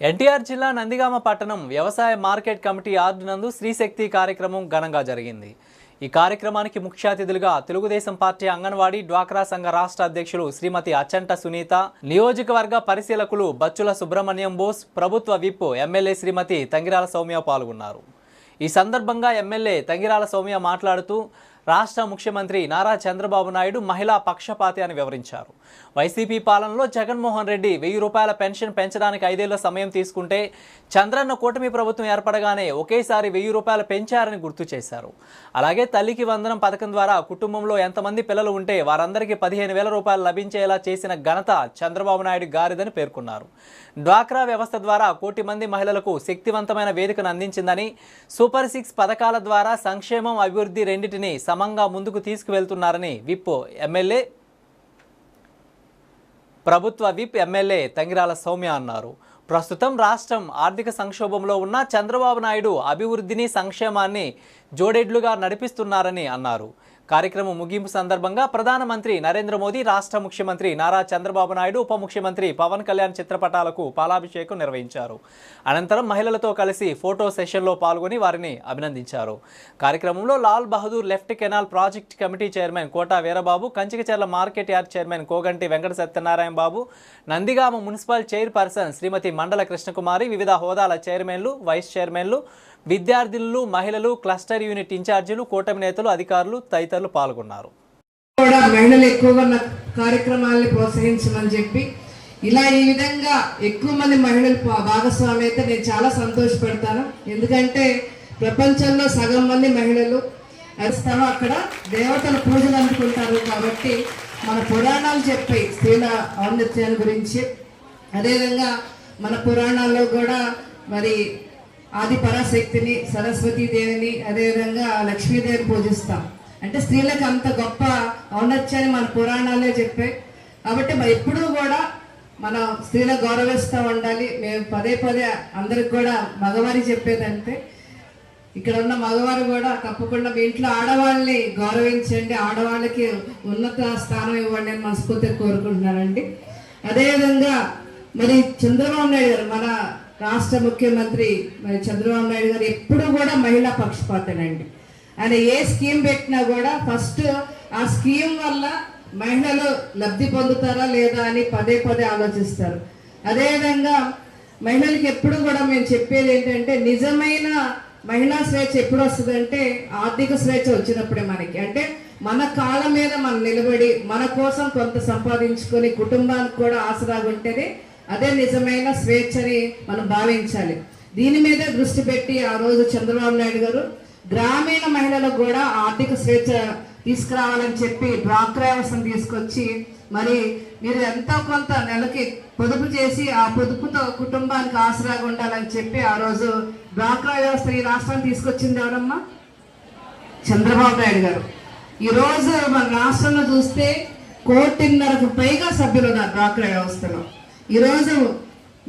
ఎన్టీఆర్ జిల్లా నందిగామ పట్టణం వ్యవసాయ మార్కెట్ కమిటీ ఆర్డునందు శ్రీశక్తి కార్యక్రమం ఘనంగా జరిగింది. ఈ కార్యక్రమానికి ముఖ్య అతిథులుగా తెలుగుదేశం పార్టీ అంగన్వాడీ డ్వాక్రా సంఘ రాష్ట్ర అధ్యక్షులు శ్రీమతి అచ్చంట సునీత నియోజకవర్గ పరిశీలకులు బచ్చుల సుబ్రహ్మణ్యం బోస్ ప్రభుత్వ విప్ ఎమ్మెల్యే శ్రీమతి తంగిరాల సౌమ్య పాల్గొన్నారు. ఈ సందర్భంగా ఎమ్మెల్యే తంగిరాల సౌమ్య మాట్లాడుతూ రాష్ట్ర ముఖ్యమంత్రి నారా చంద్రబాబు నాయుడు మహిళా పక్షపాతి అని వివరించారు. వైసీపీ పాలనలో జగన్మోహన్ రెడ్డి వెయ్యి రూపాయల పెన్షన్ పెంచడానికి ఐదేళ్ళ సమయం తీసుకుంటే చంద్రన్న కూటమి ప్రభుత్వం ఏర్పడగానే ఒకేసారి వెయ్యి రూపాయలు పెంచారని గుర్తు చేశారు. అలాగే తల్లికి వందనం పథకం ద్వారా కుటుంబంలో ఎంతమంది పిల్లలు ఉంటే వారందరికీ పదిహేను వేల రూపాయలు లభించేలా చేసిన ఘనత చంద్రబాబు నాయుడు గారిదని పేర్కొన్నారు. డ్వాక్రా వ్యవస్థ ద్వారా కోటి మంది మహిళలకు శక్తివంతమైన వేదికను అందించిందని సూపర్ సిక్స్ పథకాల ద్వారా సంక్షేమం అభివృద్ధి రెండింటిని క్రమంగా ముందుకు తీసుకువెళ్తున్నారని విప్ ఎమ్మెల్యే ప్రభుత్వ విప్ ఎమ్మెల్యే తంగిరాల సౌమ్య అన్నారు. ప్రస్తుతం రాష్ట్రం ఆర్థిక సంక్షోభంలో ఉన్న చంద్రబాబు నాయుడు అభివృద్ధిని సంక్షేమాన్ని జోడెడ్లుగా నడిపిస్తున్నారని అన్నారు. కార్యక్రమం ముగింపు సందర్భంగా ప్రధానమంత్రి నరేంద్ర మోదీ రాష్ట్ర ముఖ్యమంత్రి నారా చంద్రబాబు నాయుడు ఉప ముఖ్యమంత్రి పవన్ కళ్యాణ్ చిత్రపటాలకు పాలాభిషేకం నిర్వహించారు. అనంతరం మహిళలతో కలిసి ఫోటో సెషన్లో పాల్గొని వారిని అభినందించారు. కార్యక్రమంలో Lal Bahadur left canal project committee chairman Kota Veerababu Kanchikacherla market yard chairman Koganti Venkata Satyanarayana Babu Nandigama municipal chairperson Shrimati Mandala Krishnakumari వివిధ హోదాల చైర్మన్లు వైస్ చైర్మన్లు విద్యార్థులు మహిళలు క్లస్టర్ యూనిట్ ఇన్ఛార్జీలు కూటమి నేతలు అధికారులు తదితరులు పాల్గొన్నారు. కూడా మహిళలు ఎక్కువగా ఉన్న కార్యక్రమాలని ప్రోత్సహించమని చెప్పి ఇలా ఈ విధంగా ఎక్కువ మంది మహిళలు భాగస్వామి అయితే నేను చాలా సంతోషపడతాను. ఎందుకంటే ప్రపంచంలో సగం మంది మహిళలు వస్తారో అక్కడ దేవతల పూజలు అందుకుంటారు కాబట్టి మన పురాణాలు చెప్పాయి స్త్రీల ఔన్నత్యాన్ని గురించి. అదేవిధంగా మన పురాణాల్లో కూడా మరి ఆది పరాశక్తిని సరస్వతీ దేవిని అదేవిధంగా లక్ష్మీదేవిని పూజిస్తాం. అంటే స్త్రీలకు అంత గొప్ప ఔన్నత్యాన్ని మన పురాణాలే చెప్పాయి కాబట్టి ఎప్పుడూ కూడా మనం స్త్రీలకు గౌరవిస్తూ ఉండాలి. మేము పదే పదే అందరికి కూడా మగవారి చెప్పేదంటే ఇక్కడ ఉన్న మగవారు కూడా తప్పకుండా మీ ఇంట్లో ఆడవాళ్ళని గౌరవించండి. ఆడవాళ్ళకి ఉన్నత స్థానం ఇవ్వండి అని మనస్ఫూర్తిగా కోరుకుంటున్నానండి. అదేవిధంగా మరి చంద్రబాబు నాయుడు గారు మన రాష్ట్ర ముఖ్యమంత్రి మరి చంద్రబాబు నాయుడు గారు ఎప్పుడు కూడా మహిళా పక్షపాతనండి. ఆయన ఏ స్కీమ్ పెట్టినా కూడా ఫస్ట్ ఆ స్కీమ్ వల్ల మహిళలు లబ్ధి పొందుతారా లేదా అని పదే పదే ఆలోచిస్తారు. అదేవిధంగా మహిళలకు ఎప్పుడు కూడా మేము చెప్పేది ఏంటంటే నిజమైన మహిళా స్వేచ్ఛ ఎప్పుడు వస్తుందంటే ఆర్థిక స్వేచ్ఛ వచ్చినప్పుడే మనకి. అంటే మన కాళ్ళ మీద మనం నిలబడి మన కోసం కొంత సంపాదించుకొని కుటుంబానికి కూడా ఆసరాగా ఉంటేనే అదే నిజమైన స్వేచ్ఛని మనం భావించాలి. దీని మీద దృష్టి పెట్టి ఆ రోజు చంద్రబాబు నాయుడు గారు గ్రామీణ మహిళలకు కూడా ఆర్థిక స్వేచ్ఛ తీసుకురావాలని చెప్పి డ్వాక్రా వ్యవస్థను తీసుకొచ్చి మరి మీరు ఎంతో కొంత నెలకి పొదుపు చేసి ఆ పొదుపుతో కుటుంబానికి ఆసరాగా ఉండాలని చెప్పి ఆ రోజు డ్వాక్రా వ్యవస్థ ఈ రాష్ట్రాన్ని తీసుకొచ్చింది ఎవరమ్మా? చంద్రబాబు నాయుడు గారు. ఈరోజు మన రాష్ట్రంలో చూస్తే కోటిన్నరకు పైగా సభ్యులు ఉన్నారు డ్వాక్రా వ్యవస్థలో. ఈరోజు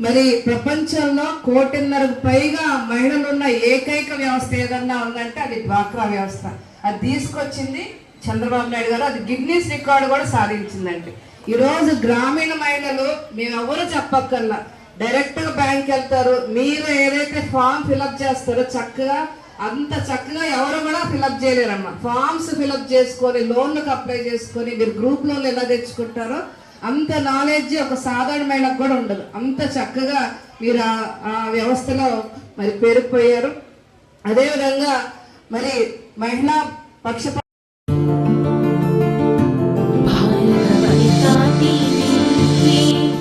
మరి ప్రపంచంలో కోటిన్నరకు పైగా మహిళలు ఉన్న ఏకైక వ్యవస్థ ఏదన్నా ఉందంటే అది డ్వాక్రా వ్యవస్థ. అది తీసుకొచ్చింది చంద్రబాబు నాయుడు గారు. అది గిన్నీస్ రికార్డు కూడా సాధించిందండి. ఈరోజు గ్రామీణ మహిళలు మేము ఎవరు చెప్పక్కర్లా. డైరెక్ట్గా బ్యాంక్ వెళ్తారు మీరు ఏదైతే ఫామ్ ఫిలప్ చేస్తారో చక్కగా అంత చక్కగా ఎవరు కూడా ఫిలప్ చేయలేరమ్మా. ఫామ్స్ ఫిలప్ చేసుకొని లోన్లకు అప్లై చేసుకొని మీరు గ్రూప్ లోన్లు ఎలా తెచ్చుకుంటారో అంత నాలెడ్జ్ ఒక సాధారణ మహిళకు కూడా ఉండదు. అంత చక్కగా మీరు ఆ- వ్యవస్థలో మరి పేరుకుపోయారు. అదేవిధంగా మరి మహిళా పక్షపాత